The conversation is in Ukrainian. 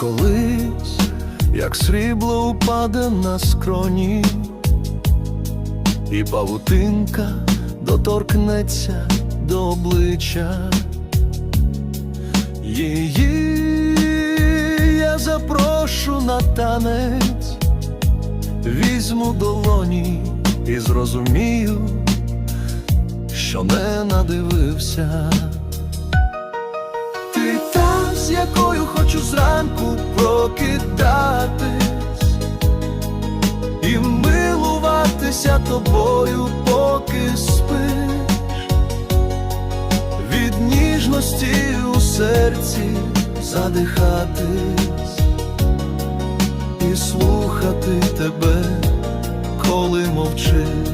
колись, як срібло упаде на скроні, і павутинка доторкнеться до обличчя. Її я запрошу на танець, візьму долоні і зрозумію, що не надивився. хочу зранку прокидатись і милуватися тобою, поки спиш, від ніжності у серці задихатись і слухати тебе, коли мовчиш.